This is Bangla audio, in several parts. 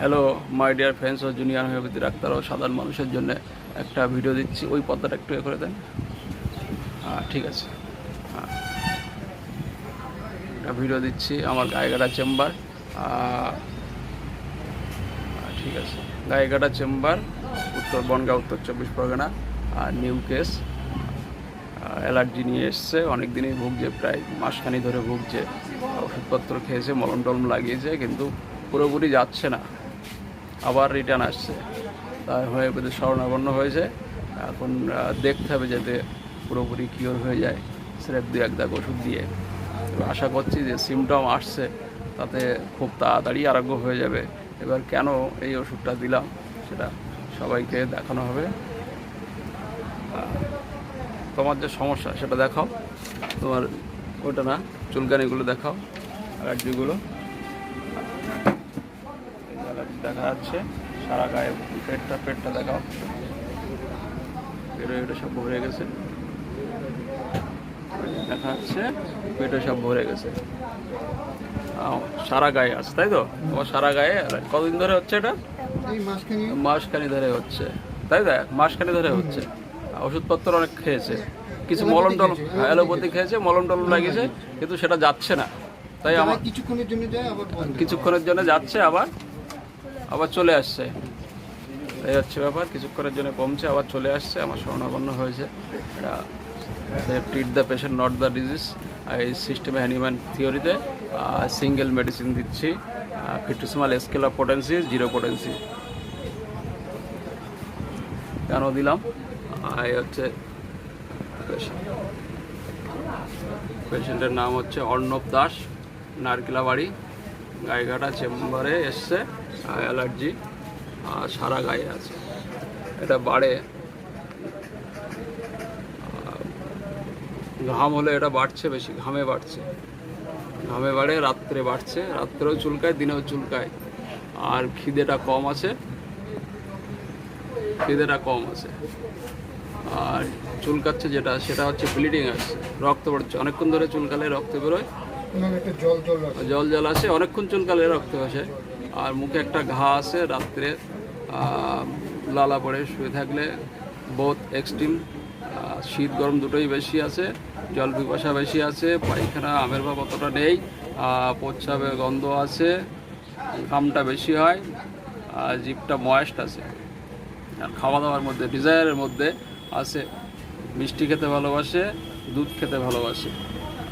হ্যালো মাই ডিয়ার ফ্রেন্ডস ও জুনিয়র হোমিওপ্যাথি ডাক্তার ও সাধারণ মানুষের জন্য একটা ভিডিও দিচ্ছি। ওই পর্দাটা একটু এ করে দেন। হ্যাঁ ঠিক আছে। হ্যাঁ একটা ভিডিও দিচ্ছি আমার গায়েগাটা চেম্বার। ঠিক আছে। গায়েগাটা চেম্বার, উত্তর বনগাঁ, উত্তর চব্বিশ পরগনা আর নিউ কেস অ্যালার্জি নিয়ে এসছে। অনেক দিনই ভুগছে, প্রায় মাসখানি ধরে ভুগছে। ওষুধপত্র খেয়েছে, মলম টলম লাগিয়েছে, কিন্তু পুরোপুরি যাচ্ছে না। আবার রিটার্ন আসছে। তাই হয়ে বোধহয় শরণাপন্ন হয়েছে। এখন দেখতে হবে যাতে পুরোপুরি কিওর হয়ে যায়। স্রেফ দু এক দাগ ওষুধ দিয়ে। আশা করছি যে সিমটম আসছে, তাতে খুব তাড়াতাড়ি আরোগ্য হয়ে যাবে। এবার কেন এই ওষুধটা দিলাম, সেটা সবাইকে দেখানো হবে। তোমার যে সমস্যা, সেটা দেখাও। তোমার ওটা না, চুলকানিগুলো দেখাও অ্যালার্জিগুলো অ্যালার্জি দেখা যাচ্ছে। সারা গায়ে পেটটা পেটটা দেখাও। পেটে এটা সব ভরে গেছে। দেখা যাচ্ছে পেটে সব ভরে গেছে। সারা গায়ে আছে তাই তো? তোমার সারা গায়ে? কতদিন ধরে হচ্ছে এটা? মাসখানি। ধরে হচ্ছে। তাই দেখ মাসখানি ধরে হচ্ছে। ওষুধপত্র অনেক খেয়েছে। কিছু মলম টলম অ্যালোপ্যাথি খেয়েছে মলম টলম লাগিয়েছে কিন্তু সেটা যাচ্ছে না। তাই আমার কিছুক্ষণের জন্য কিছুক্ষণের জন্য যাচ্ছে আবার। আবার চলে আসছে। এই হচ্ছে ব্যাপার, কিছুক্ষণের জন্য কমছে, আবার চলে আসছে, আমার স্বর্ণাপন্ন হয়েছে। এটা treat the patient not the disease এই সিস্টেমে হ্যানিম্যান থিওরিতে সিঙ্গেল মেডিসিন দিচ্ছি। ফিটুসমাল scale of potency zero potency কেন দিলাম? এই হচ্ছে পেশেন্টের নাম হচ্ছে অর্ণব দাস নারকেলা বাড়ি গায়েঘাটা চেম্বারে এসছে অ্যালার্জি, আর সারা গায়ে আছে। এটা বাড়ে। ঘাম হলে এটা বাড়ছে বেশি, ঘামে বাড়ছে। ঘামে বাড়ে, রাত্রে বাড়ছে, রাত্রেও চুলকায়, দিনেও চুলকায়। আর খিদেটা কম আছে। খিদেটা কম আছে। আর চুলকাচ্ছে যেটা, সেটা হচ্ছে ব্লিডিং আসছে, রক্ত পড়ছে। অনেকক্ষণ ধরে চুলকালে রক্ত বেরোয়। জল জল আসে অনেকক্ষণ চুলকালে রক্ত আসে। আর মুখে একটা ঘা আছে রাত্রে লালা পড়ে শুয়ে থাকলে বহুত এক্সট্রিম শীত গরম দুটোই বেশি আছে, জল পিপাসা বেশি আছে, পায়খানা, আমের ভাব অতটা নেই প্রস্রাবে গন্ধ আছে, ঘামটা বেশি হয়, আর জিপটা ময়েস্ট আছে। আর খাওয়া দাওয়ার মধ্যে ডিজায়ারের মধ্যে আছে। মিষ্টি খেতে ভালোবাসে, দুধ খেতে ভালোবাসে।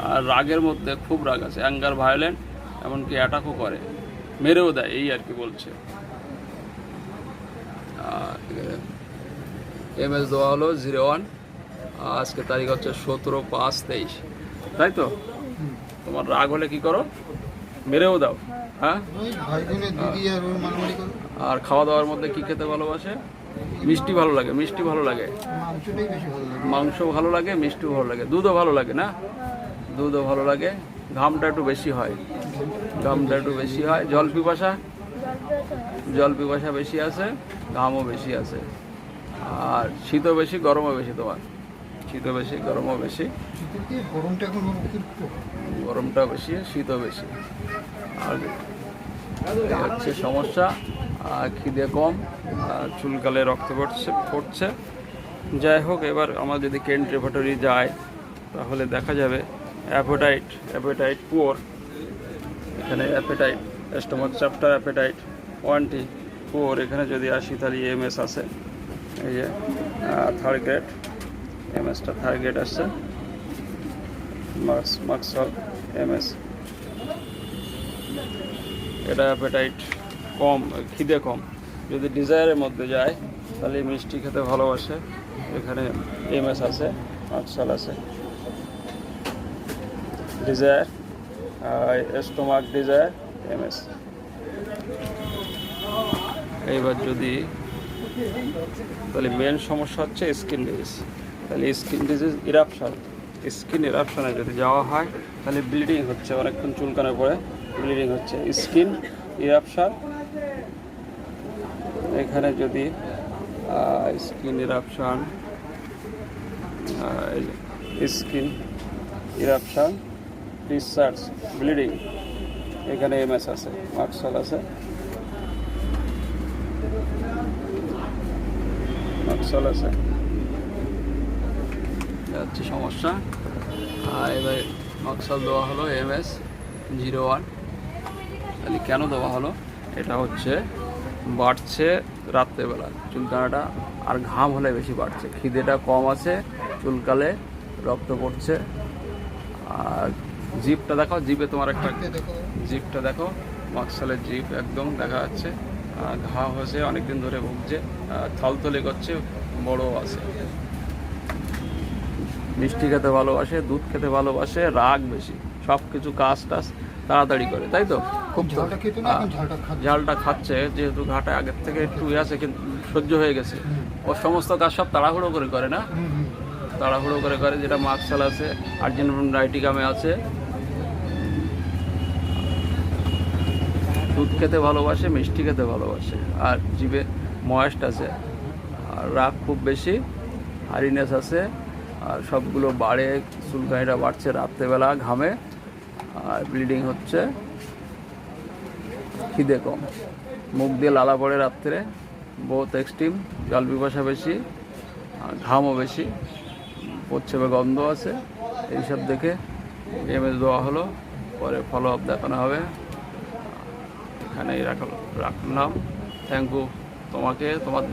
আর রাগের মধ্যে খুব রাগ আছে। অ্যাঙ্গার ভায়োলেন্ট এমনকি অ্যাটাকও করে। মেরেও দেয়, এই আর কি বলছে। এম এস দেওয়া হলো জিরো ওয়ান আজকে তারিখ হচ্ছে সতেরো পাঁচ তেইশ। তাই তো? তোমার রাগ হলে কি করো? মেরেও দাও। হ্যাঁ? আর খাওয়া দাওয়ার মধ্যে কি খেতে ভালোবাসে? মিষ্টি ভালো লাগে, মিষ্টি ভালো লাগে। মাংস ভালো লাগে, মিষ্টিও ভালো লাগে। দুধও ভালো লাগে না? দুধও ভালো লাগে। ঘামটা একটু বেশি হয়। ঘামটা একটু বেশি হয়। জল পিপাসা? জল পিপাসা বেশি আছে, ঘামও বেশি আছে। আর শীতও বেশি, গরমও বেশি তোমার। শীতও বেশি, গরমও বেশি। গরমটা বেশি, শীতও বেশি। আর হচ্ছে সমস্যা। খিদে কম, আর চুলকালে রক্ত পড়ছে পড়ছে। যাই হোক, এবার আমার যদি কেন্ট যায়, তাহলে দেখা যাবে। অ্যাপোটাইট অ্যাপোটাইট পুয়ার এখানে appetite stomach chapter appetite twenty four এখানে যদি আসি তাহলে এমএস আছে। এই যে থার্ড গ্রেড এমএসটা থার্ড গ্রেড আসছে। মার্কস মার্কস এমএস এটা অ্যাপেটাইট কম, খিদে কম। যদি ডিজায়ারের মধ্যে যায়, তাহলে মিষ্টি খেতে ভালোবাসে। এখানে এমএস আছে মার্কসাল আছে। ডিজায়ার স্টোমাক ডিজায়ার এমএস এইবার যদি তাহলে মেন সমস্যা হচ্ছে স্কিন ডিজিজ তাহলে স্কিন ডিজিজ ইরাপশন স্কিন ইরাপশনে যদি যাওয়া হয়, তাহলে ব্লিডিং হচ্ছে, অনেকক্ষণ চুলকানোর পরে ব্লিডিং হচ্ছে। স্কিন ইরাপশন এখানে যদি skin eruption skin eruption discharge bleeding এখানে এমএস আছে মার্কসল আছে। নকশাল আছে। হচ্ছে সমস্যা। আর এবার নকশাল দেওয়া হলো এম এস জিরো ওয়ান তাহলে কেন দেওয়া হলো? এটা হচ্ছে বাড়ছে রাত্রেবেলা। চুলকানাটা আর ঘাম হলে বেশি বাড়ছে। খিদেটা কম আছে, চুলকালে রক্ত পড়ছে। আর জিপটা দেখো জিপে তোমার একটা জিপটা দেখো। মাকসালের জিপ একদম দেখা যাচ্ছে। ঘা হয়েছে অনেকদিন ধরে ভুগছে থলথলে করছে বড় আছে। মিষ্টি খেতে ভালোবাসে দুধ খেতে ভালোবাসে রাগ বেশি। সব কিছু কাজ টাজ তাড়াতাড়ি করে তাই তো? খুব ঝালটা খাচ্ছে। যেহেতু ঘাটা আগের থেকে একটু ইয়ে আছে কিন্তু সহ্য হয়ে গেছে। ও সমস্ত কাজ সব তাড়াহুড়ো করে করে না? তাড়াহুড়ো করে করে যেটা মার্কশাল আছে আর্জেন্ট রাইটিকামে আছে দুধ খেতে ভালোবাসে, মিষ্টি খেতে ভালোবাসে। আর জিভে ময়েস্ট আছে। আর রাগ খুব বেশি হারিনেস আছে, আর সবগুলো বাড়ে, চুলকানিটা বাড়ছে রাত্রেবেলা ঘামে, আর ব্লিডিং হচ্ছে। খিদে কম। মুখ দিয়ে লালা পড়ে রাত্রে, বহুত এক্সট্রিম, জল পিপাসা বেশি, আর ঘামও বেশি, প্রচ্ছবে গন্ধ আছে। এইসব দেখে এমএস দেওয়া হলো, পরে ফলো আপ দেখানো হবে। এখানেই রাখল রাখলাম। থ্যাংক ইউ তোমাকে তোমার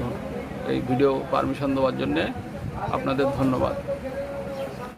এই ভিডিও পারমিশন দেওয়ার জন্যে আপনাদের ধন্যবাদ।